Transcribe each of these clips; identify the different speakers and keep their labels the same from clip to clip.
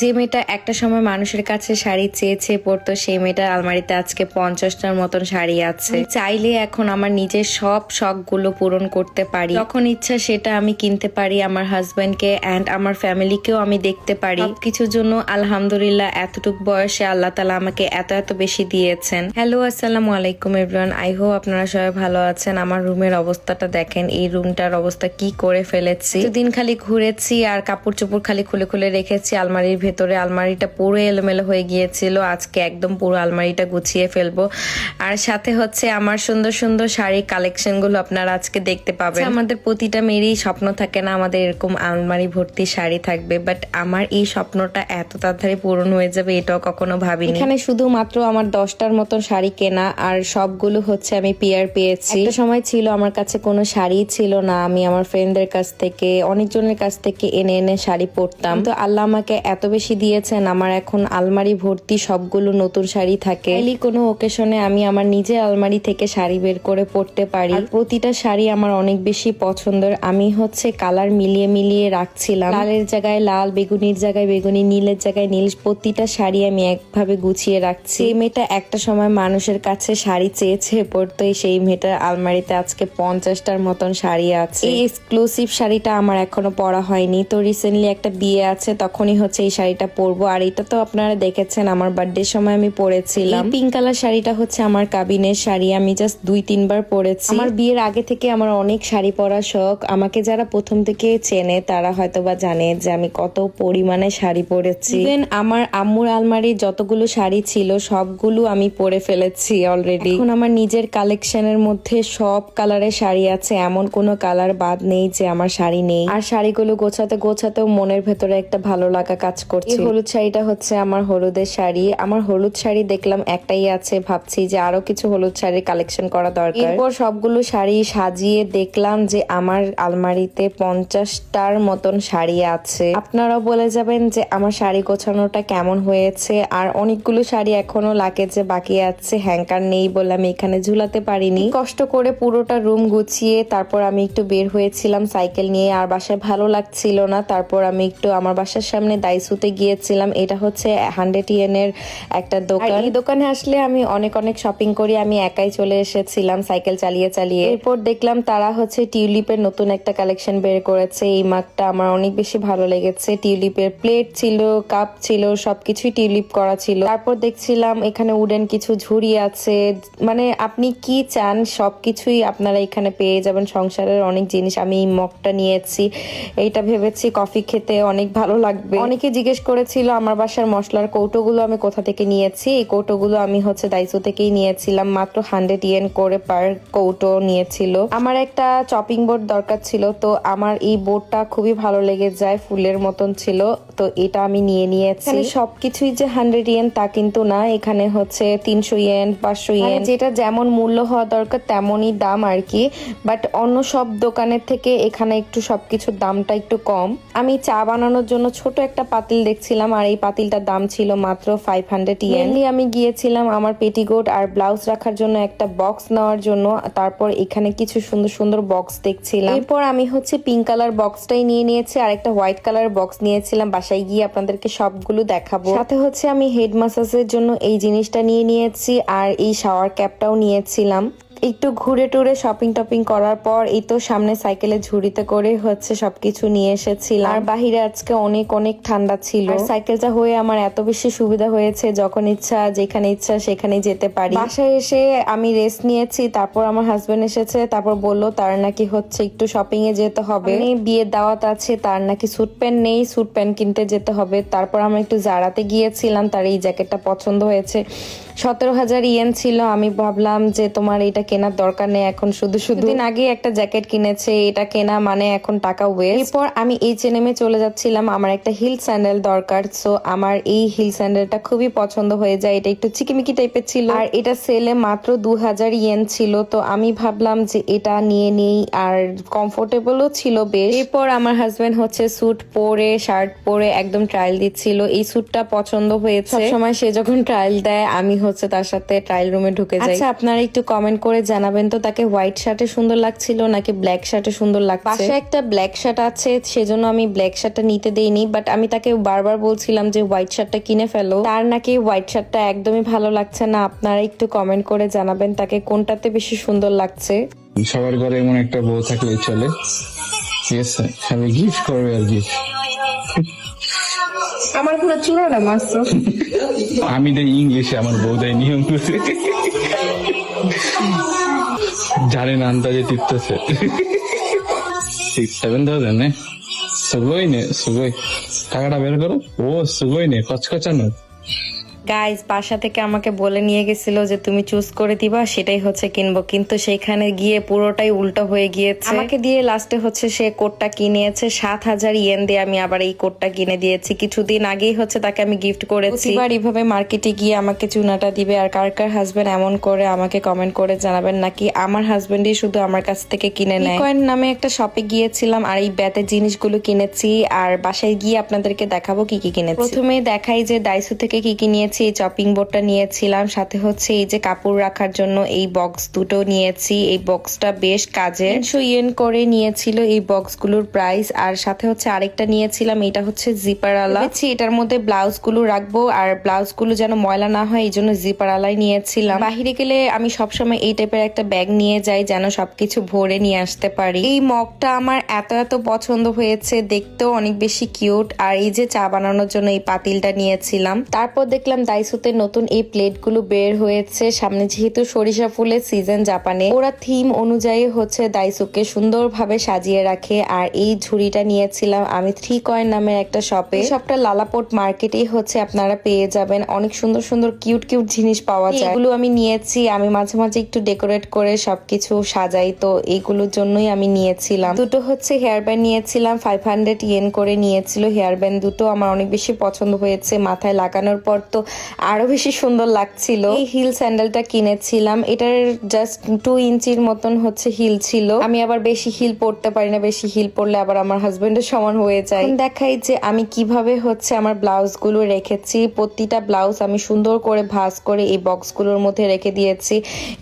Speaker 1: যে মেয়েটা একটা সময় মানুষের কাছে শাড়ি চেয়েছে চেয়ে পড়তো সেই মেয়েটার আলমারিতে আজকে পঞ্চাশটার মতন শাড়ি আছে। চাইলে এখন আমার নিজের সব শখগুলো পূরণ করতে পারি। যখন ইচ্ছা সেটা আমি কিনতে পারি, আমার হাজবেন্ডকে অ্যান্ড আমার ফ্যামিলিকেও আমি দেখতে পারি। কিছুর জন্য আলহামদুলিল্লাহ এতটুক বয়সে আল্লাহ তালা আমাকে এত এত বেশি দিয়েছেন। হ্যালো আসসালামু আলাইকুম এভরিওয়ান আই হোপ আপনারা সবাই ভালো আছেন। আমার রুমের অবস্থাটা দেখেন। এই রুমটার অবস্থা কি করে ফেলেছি? দিন খালি ঘুরেছি আর কাপড় চোপড় খালি খুলে খুলে রেখেছি, আলমারির ভেতরে আলমারিটা পুরো এলোমেলো হয়ে গিয়েছিল। আজকে একদম পুরো আলমারিটা গুছিয়ে ফেলব। আর সাথে হচ্ছে আমার সুন্দর সুন্দর শাড়ি কালেকশনগুলো আপনারা আজকে দেখতে পাবেন। আমাদের প্রতিটা মেয়েরই স্বপ্ন থাকে না আমাদের এরকম আলমারি ভর্তি শাড়ি থাকবে বাট আমার এই স্বপ্নটা এত তাড়াতাড়ি পূরণ হয়ে যাবে এটাও কখনো ভাবিনি। এখানে শুধুমাত্র আমার দশটার মতন শাড়ি কেনা আর সবগুলো হচ্ছে আমি পিয়ার পেয়েছি। একটা সময় ছিল আমার কাছে কোনো শাড়ি ছিল না আমি আমার ফ্রেন্ডদের কাছ থেকে অনেকজনের কাছ থেকে এনে এনে শাড়ি পরতাম। তো আল্লাহ আমাকে এত বেশি দিয়েছেন, আমার এখন আলমারি ভর্তি সবগুলো নতুন শাড়ি থাকে। এই কোনো ওকেশনে আমি আমার নিজে আলমারি থেকে শাড়ি বের করে পরতে পারি। প্রতিটা শাড়ি আমার অনেক বেশি পছন্দের। আমি হচ্ছে কালার মিলিয়ে মিলিয়ে রাখছিলাম। লালের জায়গায় লাল, বেগুনির জায়গায় বেগুনি, নীলের জায়গায় নীল, প্রতিটা শাড়ি আমি একভাবে গুছিয়ে রাখছি। এই মেয়েটা একটা সময় মানুষের কাছে শাড়ি চেয়েছে পড়তো সেই মেয়েটার আলমারিতে আজকে পঞ্চাশটার মতন শাড়ি আছে। এই এক্সক্লুসিভ শাড়িটা আমার এখনও পরা হয়নি। তো রিসেন্টলি একটা বিয়ে আছে, তখনই হচ্ছে এই শাড়িটা পরবো। আর এটা তো আপনারা দেখেছেন আমার বার্থডে সময় আমি পরেছিলাম। পিঙ্ক কালার শাড়িটা হচ্ছে আমার কাবিনের শাড়ি আমি জাস্ট দুই তিনবার পরেছি। আমার বিয়ের আগে থেকে আমার অনেক শাড়ি পরা শখ। আমাকে যারা প্রথম থেকে চেনে তারা হয়তো বা জানে যে আমি কত পরিমাণে শাড়ি পরেছি। ইভেন আমার আম্মুর আলমারির যতগুলো শাড়ি ছিল সবগুলো আমি পরে ফেলেছি অলরেডি এখন আমার নিজের কালেকশনের মধ্যে সব কালারের শাড়ি আছে। এমন কোনো কালার বাদ নেই যে আমার শাড়ি নেই। আর শাড়িগুলো গোছাতে গোছাতেও মনের ভেতরে একটা ভালো লাগা কাজ করছে। এই হলুদ শাড়িটা হচ্ছে আমার হলুদের শাড়ি। আমার হলুদ শাড়ি দেখলাম একটাই আছে ভাবছি যে আরও কিছু হলুদ শাড়ি কালেকশন করা দরকার। এরপর সবগুলো শাড়ি সাজিয়ে দেখলাম যে আমার আলমারিতে পঞ্চাশটার মতন শাড়ি আছে। আপনারাও বলে যাবেন যে আমার শাড়ি গোছানোটা কেমন হয়েছে আর অনেকগুলো শাড়ি এখনও লাগেজে বাকি আছে হ্যাঙ্কার নেই বলে আমি এখানে ঝুলাতে পারিনি। কষ্ট করে পুরোটা রুম গুছিয়ে তারপর আমি একটু বের হয়েছিলাম সাইকেল নিয়ে আর বাসায় ভালো লাগছিল না। তারপর আমি একটু আমার বাসার সামনে দাইসুতে গিয়েছিলাম এটা হচ্ছে হান্ড্রেড ইয়েনের একটা দোকান। এই দোকানে আসলে আমি অনেক অনেক শপিং করি আমি একাই চলে এসেছিলাম সাইকেল চালিয়ে চালিয়ে। এরপর দেখলাম তারা হচ্ছে টিউলিপের নতুন একটা কালেকশন বের করেছে। এই মাগটা আমার অনেক বেশি ভালো লেগেছে। টিউলিপের প্লেট ছিল কাপ ছিল সবকিছুই টিউলিপ করা ছিল। তারপর দেখছিলাম এখানে উডেন কিছু ঝুড়ি আছে। মানে আপনি কি চান সবকিছুই আপনারা এখানে পেয়ে যাবেন। সংসারের অনেক জিনিস আমি এই মগটা নিয়েছি। এইটা ভেবেছি কফি খেতে অনেক ভালো লাগবে। অনেকে জিজ্ঞেস করেছিল আমার বাসার মশলার কৌটোগুলো আমি কোথা থেকে নিয়েছি? এই কৌটোগুলো আমি হচ্ছে দাইসো থেকেই নিয়েছিলাম মাত্র হান্ড্রেড ইয়েন করে পার কৌটো নিয়েছিল। আমার একটা চপিং বোর্ড দরকার ছিল তো আমার এই বোর্ডটা খুবই ভালো লেগে যায় ফুলের মতন ছিল তো এটা আমি নিয়ে নিয়েছি। এখানে সবকিছুই যে হান্ড্রেড ইয়েন তা কিন্তু না এখানে হচ্ছে তিনশো ইয়েন পাঁচশো ইয়েন যেটা যেমন মূল্য হওয়া দরকার তেমনই দাম আর কি বাট অন্য সব দোকানের থেকে এখানে একটু সবকিছুর দামটা একটু কম। আমি চা বানানোর জন্য ছোট একটা পাতিল দেখছিলাম আর এই পাতিলটার দাম ছিল মাত্র ফাইভ হান্ড্রেড ইয়েনলি আমি গিয়েছিলাম আমার পেটিকোট আর ব্লাউজ রাখার জন্য একটা বক্স নেওয়ার জন্য। তারপর এখানে কিছু সুন্দর সুন্দর বক্স দেখছিলাম। এরপর আমি হচ্ছে পিঙ্ক কালার বক্সটাই নিয়ে নিয়েছি, আর একটা হোয়াইট কালার বক্স নিয়েছিলাম। বাসায় গিয়ে আপনাদেরকে সবগুলো দেখাবো। সাথে হচ্ছে আমি হেড মাসাজের জন্য এই জিনিসটা নিয়ে নিয়েছি, আর এই শাওয়ার ক্যাপটাও নিয়েছিলাম। একটু ঘুরে টুরে শপিং টপিং করার পর এই তো সামনে সাইকেলে ঝুড়িতে করে হচ্ছে সবকিছু নিয়ে এসেছিলাম। আর বাহিরে আজকে অনেক অনেক ঠান্ডা ছিল। সাইকেলটা হয়ে আমার এত বেশি সুবিধা হয়েছে, যখন ইচ্ছা, যেখানে ইচ্ছা সেখানে যেতে পারি। বাসায় এসে আমি রেস্ট নিয়েছি, তারপর আমার হাজবেন্ড এসেছে, তারপর বলল তার নাকি হচ্ছে একটু শপিং এ যেতে হবে। মানে বিয়ের দাওয়াত আছে, তার নাকি স্যুট প্যান্ট নেই স্যুট প্যান্ট কিনতে যেতে হবে। তারপর আমরা একটু জারাতে গিয়েছিলাম, তার এই জ্যাকেটটা পছন্দ হয়েছে। সতেরো হাজার ইয়েন ছিল, আমি ভাবলাম যে তোমার এটা কেনার দরকার নেই এখন শুধু শুধু দিন আগে একটা জ্যাকেট কিনেছে এটা কেনা মানে এখন টাকা ওয়েস্ট এরপর আমি এই চেনেমে চলে যাচ্ছিলাম আমার একটা হিল স্যান্ডেল দরকার সো আমার এই হিল স্যান্ডেলটা খুবই পছন্দ হয়ে যায় এটা একটু চিকিমিকি টাইপের ছিল। আর এটা সেলে মাত্র দু হাজার ইয়েন ছিল তো আমি ভাবলাম যে এটা নিয়ে নেই আর কমফোর্টেবলও ছিল বেশ। এরপর আমার হাজবেন্ড হচ্ছে স্যুট পরে শার্ট পরে একদম ট্রায়াল দিচ্ছিল এই স্যুটটা পছন্দ হয়েছে। সময় সে যখন ট্রায়াল দেয় আমি হচ্ছে তার সাথে ট্রায়াল রুমে ঢুকে যাই। আচ্ছা আপনারা একটু কমেন্ট করে জানাবেন। তো তাকে হোয়াইট শার্টে সুন্দর লাগছিল নাকি ব্ল্যাক শার্টে সুন্দর লাগছে? পাশে একটা ব্ল্যাক শার্ট আছে সেজন্য আমি ব্ল্যাক শার্টটা নিতে দেইনি বাট আমি তাকে বারবার বলছিলাম যে হোয়াইট শার্টটা কিনে ফেলো। তার নাকি হোয়াইট শার্টটা একদমই ভালো লাগছে না আপনারা একটু কমেন্ট করে জানাবেন তাকে কোনটাতে বেশি সুন্দর লাগছে।
Speaker 2: সবার ঘরে এমন একটা বউ থাকলে চলে। ঠিক আছে খালি গিফট করবে আর কি।
Speaker 3: আমার পুরো চূড়াটা মারছো
Speaker 2: আমি দেই ইংলিশে আমার বউ দেয় নিয়ম জানে না আন্দাজে টিপতেছে। সিক্স সেভেন থাউজেন্ড সুগই নে, সুগই। টাকাটা বের করো। ও, সুগই নে, কচকচানো।
Speaker 1: গাইজ বাসা থেকে আমাকে বলে নিয়ে গেছিল যে তুমি চুজ করে দিবা সেটাই হচ্ছে কিনবো। কিন্তু সেখানে গিয়ে পুরোটাই উল্টো হয়ে গিয়েছে। আমাকে দিয়ে লাস্টে হচ্ছে সে কোটটা কিনেছে সাত হাজার ইয়েন দিয়ে আমি আবার এই কোটটা কিনে দিয়েছি। কিছুদিন আগেই হচ্ছে তাকে আমি গিফট করেছি। এবার এইভাবে মার্কেটে গিয়ে আমাকে চুনাটা দিবে আর কার কার হাজবেন্ড এমন করে আমাকে কমেন্ট করে জানাবেন নাকি আমার হাজবেন্ডই শুধু আমার কাছ থেকে কিনে নেয়। কয়েন নামে একটা শপে গিয়েছিলাম আর এই ব্যাতের জিনিসগুলো কিনেছি আর বাসায় গিয়ে আপনাদেরকে দেখাবো কি কি কিনেছি। প্রথমে দেখাই যে ডাইসু থেকে কি কি নিয়েছি এই চপিং বোর্ডটা নিয়েছিলাম সাথে হচ্ছে এই যে কাপড় রাখার জন্য এই বক্স দুটো নিয়েছি। এই বক্সটা বেশ কাজে তিনশো ইয়েন করে নিয়েছিল এই বক্সগুলোর প্রাইস আর সাথে হচ্ছে আরেকটা নিয়েছিলাম এটা হচ্ছে জিপার আলা ভেবেছি এটার মধ্যে ব্লাউজগুলো রাখব আর ব্লাউজগুলো যেন ময়লা না হয় এই জন্য জিপার আলাই নিয়েছিলাম। বাহিরে গেলে আমি সবসময় এই টাইপের একটা ব্যাগ নিয়ে যাই যেন সবকিছু ভরে নিয়ে আসতে পারি। এই মগটা আমার এত এত পছন্দ হয়েছে দেখতেও অনেক বেশি কিউট আর এই যে চা বানানোর জন্য এই পাতিলটা নিয়েছিলাম। তারপর দেখলাম দাইসুতে নতুন এই প্লেটগুলো বের হয়েছে। সামনে যেহেতু সরিষা ফুলের সিজন জাপানে, ওরা থিম অনুযায়ী হচ্ছে দাইসুকে সুন্দরভাবে সাজিয়ে রাখে। আর এই ঝুড়িটা নিয়েছিলাম আমি থ্রি কয়েন নামের একটা শপে শপটা লালাপোর্ট মার্কেটেই হচ্ছে, আপনারা পেয়ে যাবেন। অনেক সুন্দর সুন্দর কিউট কিউট জিনিস পাওয়া যায়। এগুলো আমি নিয়েছি, আমি মাঝে মাঝে একটু ডেকোরেট করে সবকিছু সাজাই। তো এইগুলোর জন্যই আমি নিয়েছিলাম। দুটো হচ্ছে হেয়ার ব্যান্ড নিয়েছিলাম ফাইভ হান্ড্রেড ইয়েন করে নিয়েছিল। হেয়ার ব্যান্ড দুটো আমার অনেক বেশি পছন্দ হয়েছে মাথায় লাগানোর পর। তো আরও বেশি সুন্দর লাগছিল। এই হিল স্যান্ডেলটা কিনেছিলাম। এটার জাস্ট টু ইঞ্চির মতন হচ্ছে হিল ছিল। আমি আবার বেশি হিল পরতে পারি না, বেশি হিল পরলে আবার আমার হাজবেন্ডের সমান হয়ে যায়। দেখাই যে আমি কীভাবে হচ্ছে আমার ব্লাউজগুলো রেখেছি। প্রতিটা ব্লাউজ আমি সুন্দর করে ভাঁজ করে এই বক্সগুলোর মধ্যে রেখে দিয়েছি।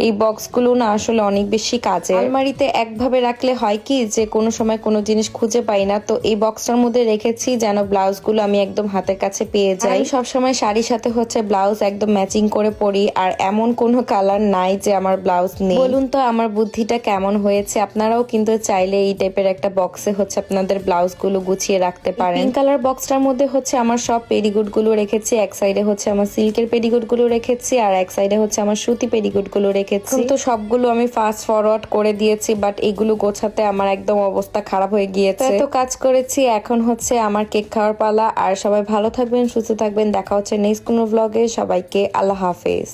Speaker 1: এই বক্সগুলো না আসলে অনেক বেশি কাজে আলমারিতে একভাবে রাখলে হয় কি যে কোনো সময় কোনো জিনিস খুঁজে পাই না। তো এই বক্সটার মধ্যে রেখেছি যেন ব্লাউজগুলো আমি একদম হাতের কাছে পেয়ে যাই। সবসময় শাড়ির সাথে হচ্ছে ব্লাউজ একদম ম্যাচিং করে পরি আর এমন কোনো কালার নাই যে আমার ব্লাউজ নেই। বলুন তো আমার বুদ্ধিটা কেমন হয়েছে? আপনারাও কিন্তু চাইলে এই টাইপের একটা বক্সে হচ্ছে আপনাদের ব্লাউজগুলো গুছিয়ে রাখতে পারেন। পিঙ্ক কালার বক্সটার মধ্যে হচ্ছে আমার সব পেডিগুডগুলো রেখেছি। এক সাইডে হচ্ছে আমার সিল্কের পেডিগুডগুলো রেখেছি আর এক সাইডে হচ্ছে আমার সুতি পেডিগুডগুলো রেখেছি। তো সবগুলো আমি ফাস্ট ফরওয়ার্ড করে দিয়েছি বাট এগুলো গোছাতে আমার একদম অবস্থা খারাপ হয়ে গিয়েছে। তো এত কাজ করেছি এখন হচ্ছে আমার কেক খাওয়ার পালা। আর সবাই ভালো থাকবেন সুস্থ থাকবেন। দেখা হচ্ছে নেক্সট কোনো ব্লগে সবাইকে আল্লাহ হাফেজ।